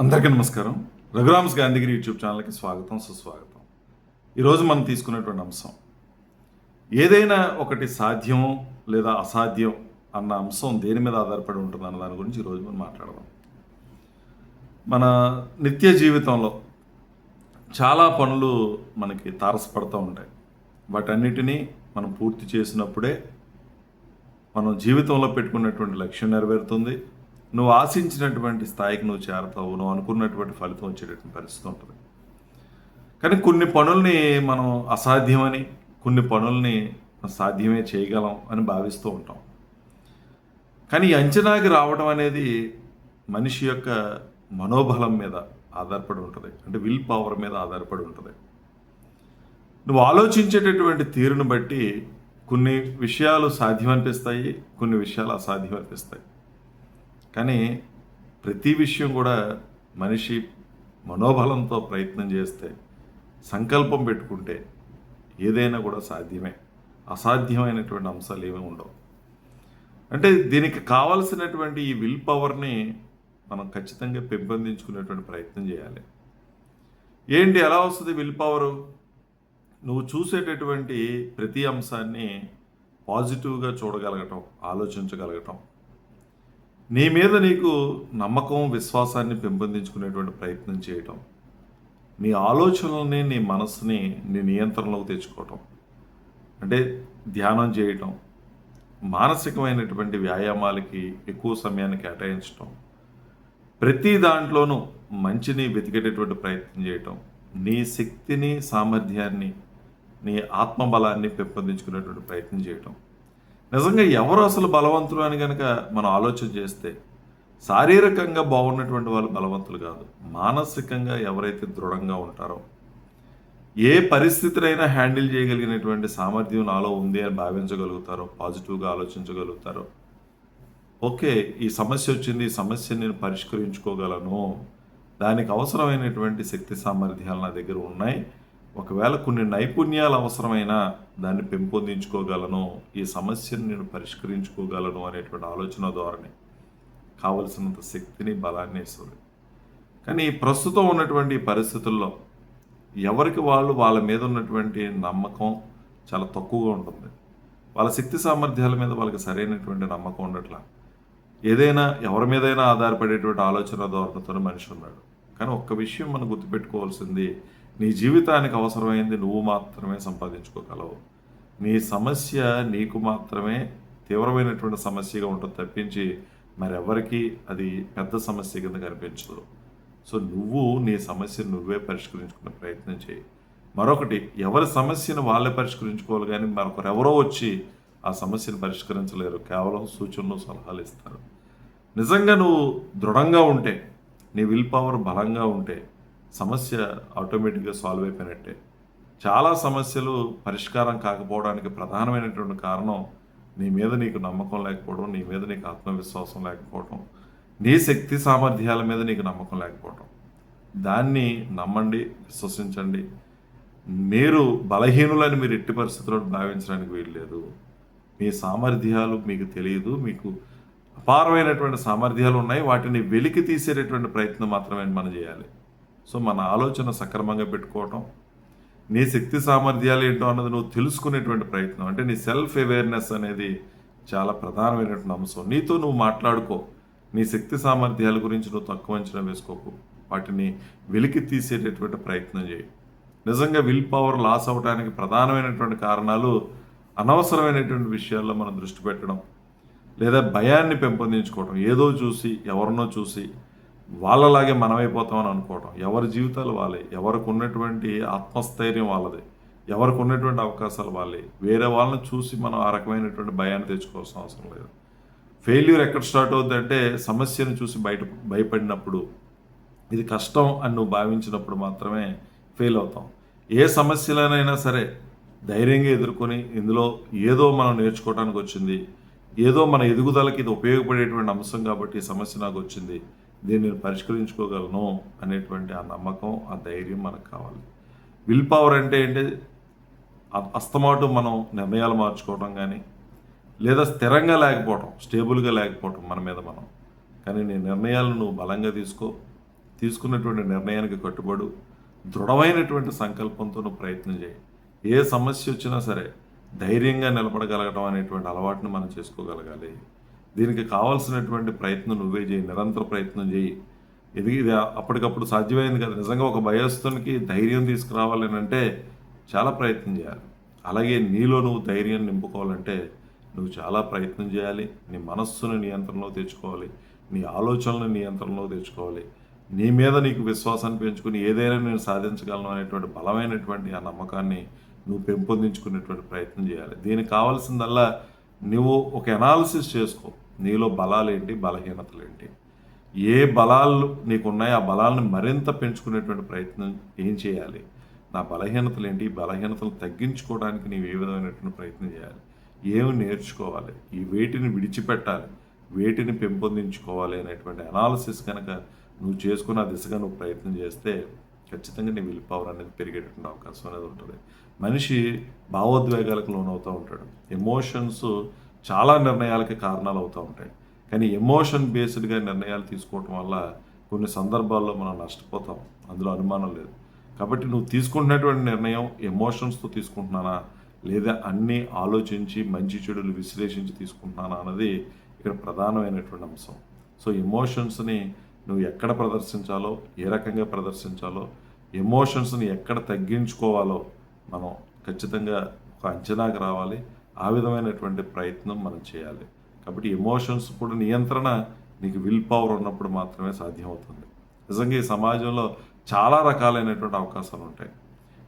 అందరికీ నమస్కారం. రఘురామ్స్ గాంధీగిరి యూట్యూబ్ ఛానల్కి స్వాగతం సుస్వాగతం. ఈరోజు మనం తీసుకున్నటువంటి అంశం ఏదైనా ఒకటి సాధ్యం లేదా అసాధ్యం అన్న అంశం దేని మీద ఆధారపడి ఉంటుంది అన్న దాని గురించి ఈరోజు మనం మాట్లాడదాం. మన నిత్య జీవితంలో చాలా పనులు మనకి తారసపడుతూ ఉంటాయి. వాటన్నిటినీ మనం పూర్తి చేసినప్పుడే మనం జీవితంలో పెట్టుకున్నటువంటి లక్ష్యం నెరవేరుతుంది. నువ్వు ఆశించినటువంటి స్థాయికి నువ్వు చేరతావు నువ్వు అనుకున్నటువంటి ఫలితం వచ్చేటటువంటి పరిస్థితి ఉంటుంది. కానీ కొన్ని పనుల్ని మనం అసాధ్యమని కొన్ని పనుల్ని సాధ్యమే చేయగలం అని భావిస్తూ ఉంటాం. కానీ ఈ అంచనాకి రావడం అనేది మనిషి యొక్క మనోబలం మీద ఆధారపడి ఉంటుంది. అంటే విల్ పవర్ మీద ఆధారపడి ఉంటుంది. నువ్వు ఆలోచించేటటువంటి తీరును బట్టి కొన్ని విషయాలు సాధ్యం అనిపిస్తాయి కొన్ని విషయాలు అసాధ్యం అనిపిస్తాయి కానీ ప్రతి విషయం కూడా మనిషి మనోబలంతో ప్రయత్నం చేస్తే సంకల్పం పెట్టుకుంటే ఏదైనా కూడా సాధ్యమే. అసాధ్యమైనటువంటి అంశాలు ఏమీ ఉండవు. అంటే దీనికి కావలసినటువంటి ఈ విల్ పవర్ని మనం ఖచ్చితంగా పెంపొందించుకునేటువంటి ప్రయత్నం చేయాలి. ఏంటి? ఎలా వస్తుంది విల్ పవరు? నువ్వు చూసేటటువంటి ప్రతి అంశాన్ని పాజిటివ్గా చూడగలగటం ఆలోచించగలగటం నీ మీద నీకు నమ్మకం విశ్వాసాన్ని పెంపొందించుకునేటువంటి ప్రయత్నం చేయటం నీ ఆలోచనల్ని నీ మనసుని నీ నియంత్రణలోకి తెచ్చుకోవటం అంటే ధ్యానం చేయటం మానసికమైనటువంటి వ్యాయామాలకి ఎక్కువ సమయాన్ని కేటాయించటం ప్రతి దాంట్లోనూ మంచిని వెతికేటటువంటి ప్రయత్నం చేయటం నీ శక్తిని సామర్థ్యాన్ని నీ ఆత్మబలాన్ని పెంపొందించుకునేటువంటి ప్రయత్నం చేయటం. నిజంగా ఎవరు అసలు బలవంతులు అని కనుక మనం ఆలోచన చేస్తే శారీరకంగా బాగున్నటువంటి వాళ్ళు బలవంతులు కాదు. మానసికంగా ఎవరైతే దృఢంగా ఉంటారో ఏ పరిస్థితినైనా హ్యాండిల్ చేయగలిగినటువంటి సామర్థ్యం నాలో ఉంది అని భావించగలుగుతారో పాజిటివ్గా ఆలోచించగలుగుతారో ఓకే ఈ సమస్య వచ్చింది ఈ సమస్యని నేను పరిష్కరించుకోగలను దానికి అవసరమైనటువంటి శక్తి సామర్థ్యాలు నా దగ్గర ఉన్నాయి ఒకవేళ కొన్ని నైపుణ్యాలు అవసరమైనా దాన్ని పెంపొందించుకోగలను ఈ సమస్యను నేను పరిష్కరించుకోగలను అనేటువంటి ఆలోచన ద్వారానే కావలసినంత శక్తిని బలాన్ని ఇస్తుంది. కానీ ప్రస్తుతం ఉన్నటువంటి పరిస్థితుల్లో ఎవరికి వాళ్ళు వాళ్ళ మీద ఉన్నటువంటి నమ్మకం చాలా తక్కువగా ఉంటుంది. వాళ్ళ శక్తి సామర్థ్యాల మీద వాళ్ళకి సరైనటువంటి నమ్మకం ఉండట్లా. ఏదైనా ఎవరి మీదైనా ఆధారపడేటువంటి ఆలోచన ధోరణితో మనిషి ఉన్నాడు. కానీ ఒక్క విషయం మనం గుర్తుపెట్టుకోవాల్సింది నీ జీవితానికి అవసరమైంది నువ్వు మాత్రమే సంపాదించుకోగలవు. నీ సమస్య నీకు మాత్రమే తీవ్రమైనటువంటి సమస్యగా ఉంటుంది తప్పించి మరెవరికి అది పెద్ద సమస్య కింద కనిపించదు. సో నువ్వు నీ సమస్యను నువ్వే పరిష్కరించుకునే ప్రయత్నం చేయి. మరొకటి ఎవరి సమస్యను వాళ్ళే పరిష్కరించుకోవాలి కానీ మరొకరు ఎవరో వచ్చి ఆ సమస్యను పరిష్కరించలేరు. కేవలం సూచనలు సలహాలు ఇస్తారు. నిజంగా నువ్వు దృఢంగా ఉంటే నీ విల్ పవర్ బలంగా ఉంటే సమస్య ఆటోమేటిక్గా సాల్వ్ అయిపోయినట్టే. చాలా సమస్యలు పరిష్కారం కాకపోవడానికి ప్రధానమైనటువంటి కారణం నీ మీద నీకు నమ్మకం లేకపోవడం నీ మీద నీకు ఆత్మవిశ్వాసం లేకపోవడం నీ శక్తి సామర్థ్యాల మీద నీకు నమ్మకం లేకపోవడం. దాన్ని నమ్మండి విశ్వసించండి. మీరు బలహీనులని మీరు ఎట్టి పరిస్థితుల్లో భావించడానికి వీల్లేదు. మీ సామర్థ్యాలు మీకు తెలియదు. మీకు అపారమైనటువంటి సామర్థ్యాలు ఉన్నాయి. వాటిని వెలికి తీసేటటువంటి ప్రయత్నం మాత్రమే మనం చేయాలి. సో మన ఆలోచన సక్రమంగా పెట్టుకోవటం నీ శక్తి సామర్థ్యాలు ఏంటో అన్నది నువ్వు తెలుసుకునేటువంటి ప్రయత్నం. అంటే నీ సెల్ఫ్ అవేర్నెస్ అనేది చాలా ప్రధానమైనటువంటి అంశం. నీతో నువ్వు మాట్లాడుకో. నీ శక్తి సామర్థ్యాల గురించి నువ్వు తక్కువ అంచనా వేసుకోకు. వాటిని వెలికి తీసేటటువంటి ప్రయత్నం చేయి. నిజంగా విల్ పవర్ లాస్ అవడానికి ప్రధానమైనటువంటి కారణాలు అనవసరమైనటువంటి విషయాల్లో మనం దృష్టి పెట్టడం లేదా భయాన్ని పెంపొందించుకోవడం ఏదో చూసి ఎవరినో చూసి వాళ్ళలాగే మనమైపోతామని అనుకోవటం. ఎవరి జీవితాలు వాళ్ళే. ఎవరికి ఉన్నటువంటి ఆత్మస్థైర్యం వాళ్ళది. ఎవరికి ఉన్నటువంటి అవకాశాలు వాళ్ళే. వేరే వాళ్ళని చూసి మనం ఆ రకమైనటువంటి భయాన్ని తెచ్చుకోవాల్సిన అవసరం లేదు. ఫెయిల్యూర్ ఎక్కడ స్టార్ట్ అవుతుందంటే అంటే సమస్యను చూసి బయట భయపడినప్పుడు. ఇది కష్టం అని నువ్వు భావించినప్పుడు మాత్రమే ఫెయిల్ అవుతాం. ఏ సమస్యలనైనా సరే ధైర్యంగా ఎదుర్కొని ఇందులో ఏదో మనం నేర్చుకోవడానికి వచ్చింది. ఏదో మన ఎదుగుదలకి ఇది ఉపయోగపడేటువంటి అంశం కాబట్టి ఈ సమస్య నాకు వచ్చింది. దీన్ని పరిష్కరించుకోగలను అనేటువంటి ఆ నమ్మకం ఆ ధైర్యం మనకు కావాలి. విల్ పవర్ అంటే ఏంటి? అస్తమాటు మనం నిర్ణయాలు మార్చుకోవడం కానీ లేదా స్థిరంగా లేకపోవటం స్టేబుల్గా లేకపోవటం మన మీద మనం. కానీ నీ నిర్ణయాలను నువ్వు బలంగా తీసుకో. తీసుకున్నటువంటి నిర్ణయానికి కట్టుబడు. దృఢమైనటువంటి సంకల్పంతో నువ్వు ప్రయత్నం చేయి. ఏ సమస్య వచ్చినా సరే ధైర్యంగా నిలబడగలగడం అనేటువంటి అలవాటును మనం చేసుకోగలగాలి. దీనికి కావాల్సినటువంటి ప్రయత్నం నువ్వే చేయి నిరంతర ప్రయత్నం చేయి. ఇది ఇది అప్పటికప్పుడు సాధ్యమైంది కదా. నిజంగా ఒక భయస్థునికి ధైర్యం తీసుకురావాలి అని అంటే చాలా ప్రయత్నం చేయాలి. అలాగే నీలో నువ్వు ధైర్యం నింపుకోవాలంటే నువ్వు చాలా ప్రయత్నం చేయాలి. నీ మనస్సును నియంత్రణలో తెచ్చుకోవాలి. నీ ఆలోచనలను నియంత్రణలో తెచ్చుకోవాలి. నీ మీద నీకు విశ్వాసాన్ని పెంచుకుని ఏదైనా నేను సాధించగలను అనేటువంటి బలమైనటువంటి ఆ నమ్మకాన్ని నువ్వు పెంపొందించుకునేటువంటి ప్రయత్నం చేయాలి. దీనికి కావాల్సిందల్లా నువ్వు ఒక ఎనాలిసిస్ చేసుకో. నీలో బలాలేంటి? బలహీనతలు ఏంటి ఏ బలాలు నీకున్నాయో ఆ బలాలను మరింత పెంచుకునేటువంటి ప్రయత్నం ఏం చేయాలి? నా బలహీనతలు ఏంటి బలహీనతలు తగ్గించుకోవడానికి నీవు ఏ విధమైనటువంటి ప్రయత్నం చేయాలి? ఏమి నేర్చుకోవాలి? ఈ వేటిని విడిచిపెట్టాలి. వేటిని పెంపొందించుకోవాలి అనేటువంటి అనాలిసిస్ కనుక నువ్వు చేసుకున్న దిశగా నువ్వు ప్రయత్నం చేస్తే ఖచ్చితంగా నీ విల్ పవర్ అనేది పెరిగేటటువంటి అవకాశం అనేది ఉంటుంది. మనిషి భావోద్వేగాలకు లోనవుతూ ఉంటాడు. ఎమోషన్స్ చాలా నిర్ణయాలకి కారణాలు అవుతూ ఉంటాయి. కానీ ఎమోషన్ బేస్డ్గా నిర్ణయాలు తీసుకోవటం వల్ల కొన్ని సందర్భాల్లో మనం నష్టపోతాం. అందులో అనుమానం లేదు. కాబట్టి నువ్వు తీసుకుంటున్నటువంటి నిర్ణయం ఎమోషన్స్తో తీసుకుంటున్నానా? లేదా అన్నీ ఆలోచించి మంచి చెడులు విశ్లేషించి తీసుకుంటున్నానా? అన్నది ఇక్కడ ప్రధానమైనటువంటి అంశం. సో ఎమోషన్స్ని నువ్వు ఎక్కడ ప్రదర్శించాలో ఏ రకంగా ప్రదర్శించాలో ఎమోషన్స్ని ఎక్కడ తగ్గించుకోవాలో మనం ఖచ్చితంగా ఒక అంచనాకు రావాలి. ఆ విధమైనటువంటి ప్రయత్నం మనం చేయాలి. కాబట్టి ఎమోషన్స్ కూడా నియంత్రణ నీకు విల్ పవర్ ఉన్నప్పుడు మాత్రమే సాధ్యమవుతుంది. నిజంగా ఈ సమాజంలో చాలా రకాలైనటువంటి అవకాశాలు ఉంటాయి.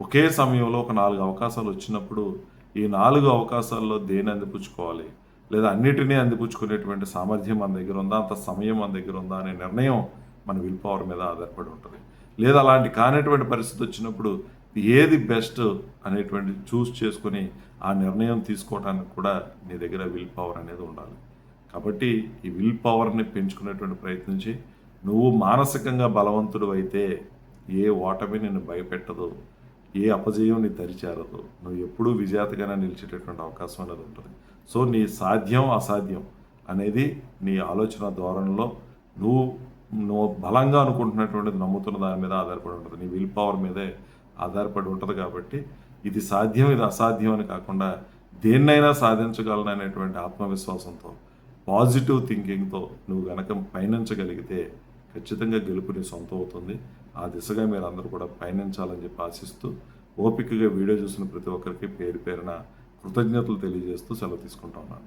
ఒకే సమయంలో ఒక నాలుగు అవకాశాలు వచ్చినప్పుడు ఈ నాలుగు అవకాశాల్లో దేని అందిపుచ్చుకోవాలి? లేదా అన్నిటినీ అందిపుచ్చుకునేటువంటి సామర్థ్యం మన దగ్గర ఉందా? అంత సమయం మన దగ్గర ఉందా? అనే నిర్ణయం మన విల్ పవర్ మీద ఆధారపడి ఉంటుంది. లేదా అలాంటి కానటువంటి పరిస్థితి వచ్చినప్పుడు ఏది బెస్ట్ అనేటువంటి చూస్ చేసుకొని ఆ నిర్ణయం తీసుకోవడానికి కూడా నీ దగ్గర విల్ పవర్ అనేది ఉండాలి. కాబట్టి ఈ విల్ పవర్ని పెంచుకునేటువంటి ప్రయత్నించి నువ్వు మానసికంగా బలవంతుడు అయితే ఏ ఓటమి నిన్ను భయపెట్టదు ఏ అపజయం నీ దరిచేరదు నువ్వు ఎప్పుడూ విజేతగానే నిలిచేటటువంటి అవకాశం అనేది ఉంటుంది. సో నీ సాధ్యం అసాధ్యం అనేది నీ ఆలోచన ధోరణిలో నువ్వు నువ్వు బలంగా అనుకుంటున్నటువంటిది నమ్ముతున్న దాని మీద ఆధారపడి ఉంటుంది. నీ విల్ పవర్ మీదే ఆధారపడి ఉంటుంది కాబట్టి ఇది సాధ్యం ఇది అసాధ్యం అని కాకుండా దేన్నైనా సాధించగలను అనేటువంటి ఆత్మవిశ్వాసంతో పాజిటివ్ థింకింగ్తో నువ్వు గనక పయనించగలిగితే ఖచ్చితంగా గెలుపు నీ సొంతం అవుతుంది. ఆ దిశగా మీరు అందరూ కూడా పయనించాలని చెప్పి ఆశిస్తూ ఓపికగా వీడియో చూసిన ప్రతి ఒక్కరికి పేరు పేరున కృతజ్ఞతలు తెలియజేస్తూ సెలవు తీసుకుంటా ఉన్నాను.